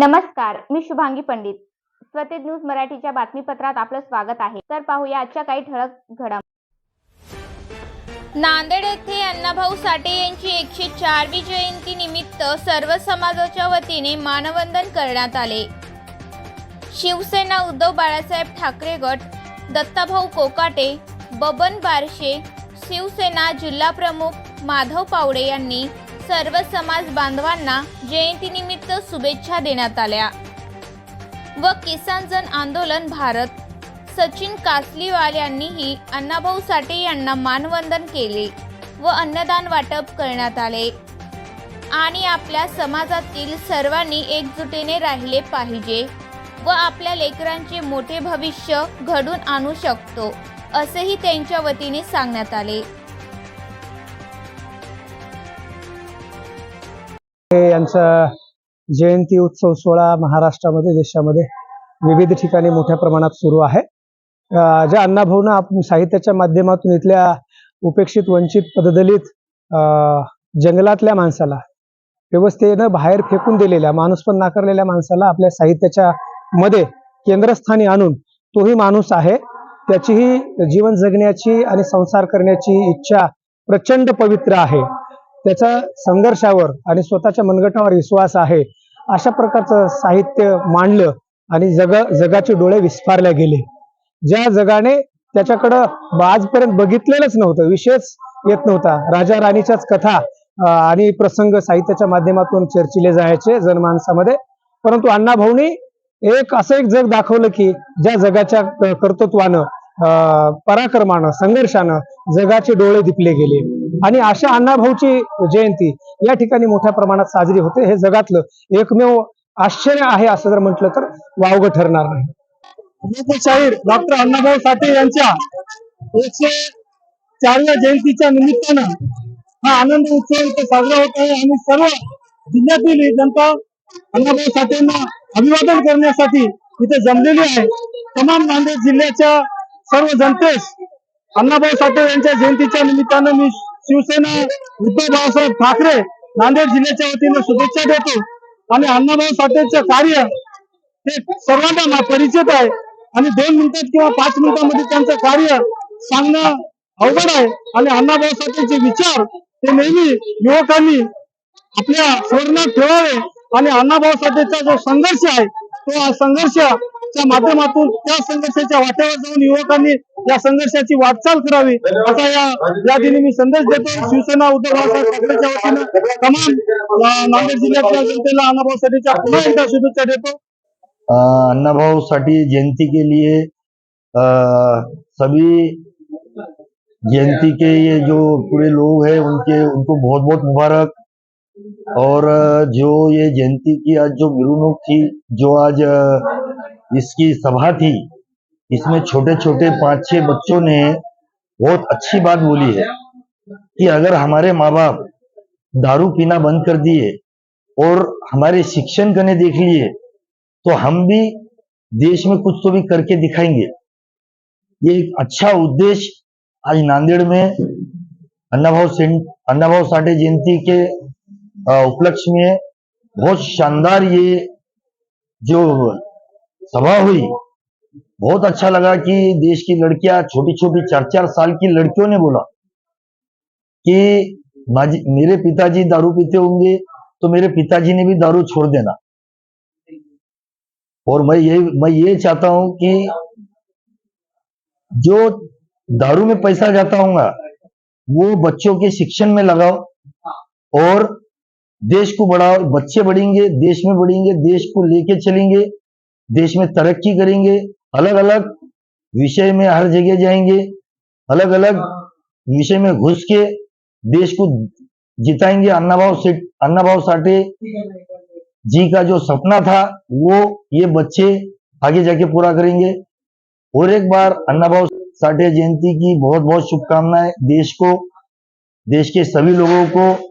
नमस्कार मी शुभांगी पंडित. स्वतेज न्यूज मराठीच्या बातमीपत्रात आपलं स्वागत आहे. तर पाहूया आजच्या काही ठळक घडामोडी नांदेड येथे अण्णाभाऊ साठे यांची एकशे चारवी जयंती निमित्त सर्व समाजाच्या वतीने मानवंदन करण्यात आले. शिवसेना उद्धव बाळासाहेब ठाकरे गट दत्ताभाऊ कोकाटे बबन बारशे शिवसेना जिल्हा प्रमुख माधव पावडे यांनी सर्व समाज बांधवांना जयंतीनिमित्त शुभेच्छा देण्यात आल्या. व किसान जन आंदोलन भारत. सचिन कासलीवाल यांनीही अण्णाभाऊ साठे यांना मानवंदन केले व अन्नदान वाटप करण्यात आले. आणि आपल्या समाजातील सर्वांनी एकजुटीने राहिले पाहिजे व आपल्या लेकरांचे मोठे भविष्य घडून आणू शकतो असेही त्यांच्या वतीने सांगण्यात आले. यांचा जयंती उत्सव सोहळा महाराष्ट्रामध्ये देशामध्ये विविध ठिकाणी मोठ्या प्रमाणात सुरू आहे. ज्या अण्णाभाऊनं आपण साहित्याच्या माध्यमातून इथल्या उपेक्षित वंचित पददलित अं, जंगलातल्या माणसाला व्यवस्थेनं बाहेर फेकून दिलेल्या माणूस पण नाकारलेल्या माणसाला आपल्या साहित्याच्या मध्ये केंद्रस्थानी आणून तोही माणूस आहे. त्याचीही जीवन जगण्याची आणि संसार करण्याची इच्छा प्रचंड पवित्र आहे. त्याचा संघर्षावर आणि स्वतःच्या मनगटावर विश्वास आहे अशा प्रकारचं साहित्य मांडलं आणि जग जगाचे डोळे विस्फारले गेले. ज्या जगाने त्याच्याकडं आजपर्यंत बघितलेलंच नव्हतं विशेष येत नव्हता. राजा राणीच्याच कथा आणि प्रसंग साहित्याच्या माध्यमातून चर्चिले जायचे जनमानसामध्ये परंतु अण्णाभाऊनी एक असं एक जग दाखवलं की ज्या जगाच्या कर्तृत्वानं पराक्रमानं संघर्षानं जगाचे डोळे दिपले गेले. आणि अशा अण्णाभाऊची जयंती या ठिकाणी मोठ्या प्रमाणात साजरी होते. हे जगातलं एकमेव आश्चर्य आहे असं जर म्हटलं तर वावगं ठरणार नाही. शाहीर डॉक्टर अण्णाभाऊ साठे यांच्या एकशे चारव्या जयंतीच्या निमित्तानं हा आनंद उत्सव इथे साजरा होत आहे. आणि सर्व जिल्ह्यातील जनता अण्णाभाऊ साठेंना अभिवादन करण्यासाठी इथे जमलेली आहे. तमाम नांदेड जिल्ह्याच्या सर्व जनतेस अण्णाभाऊ साठे यांच्या जयंतीच्या निमित्तानं मी शिवसेना उद्धव बाळासाहेब ठाकरे नांदेड जिल्ह्याच्या वतीनं शुभेच्छा देतो. आणि अण्णाभाऊ साठेचं कार्य हे सर्वांना परिचित आहे. आणि दोन मिनिटात किंवा पाच मिनिटांमध्ये त्यांचं कार्य सांगणं अवघड आहे. आणि अण्णाभाऊ साठेचे विचार हे नेहमी युवकांनी आपल्या स्मरणात ठेवावे. आणि अण्णाभाऊ साठेचा जो संघर्ष आहे तो संघर्ष च्या माध्यमातून त्या संघर्षाच्या वाट्यावर जाऊन युवकांनी या संघर्षाची वाटचाल करावी. असा या दिनी मी संदेश देतो. शिवसेना उद्धव बाळासाहेब ठाकरेच्या वतीनं तमाम नांदेड जिल्ह्यातल्या जनतेला अण्णाभाऊसाठीच्या पुन्हा एकदा शुभेच्छा देतो. अण्णाभाऊ साठी जयंती के लिए अ, सभी जयंती के ये जो पूरे लोग हैं उनके उनको बहुत बहुत मुबारक. और जो ये जयंती की आज जो मिलूनुक थी जो आज इसकी सभा थी, इसमें छोटे छोटे पाँच छह बच्चों ने बहुत अच्छी बात बोली है कि अगर हमारे माँ बाप दारू पीना बंद कर दिए और हमारे शिक्षण करने देख लिए तो हम भी देश में कुछ तो भी करके दिखाएँगे। ये एक अच्छा उद्देश्य आज नांदेड़ में अन्नाभाव अन्नाभाव साठे जयंती के उपलक्ष्य में बहुत शानदार ये जो सभा हुई, बहुत अच्छा लगा कि देश की लड़कियाँ छोटी छोटी चार चार साल की लड़कियों ने बोला कि मेरे पिताजी दारू पीते होंगे तो मेरे पिताजी ने भी दारू छोड़ देना। और मैं ये मैं ये चाहता हूँ कि जो दारू में पैसा जाता होगा, वो बच्चों के शिक्षण में लगाओ और देश को बढ़ाओ, बच्चे बढ़ेंगे, देश में बढ़ेंगे, देश को लेके चलेंगे, देश में तरक्की करेंगे अलग अलग विषय में हर जगह जाएँगे अलग अलग विषय में घुस के देश को जिताएँगे। अन्नाभाव से, अन्नाभाव साठे जी का जो सपना था, वो ये बच्चे आगे जाके पूरा करेंगे। और एक बार अन्नाभाव साठे जयंती की बहुत बहुत शुभकामनाएँ देश को, देश के सभी लोगों को।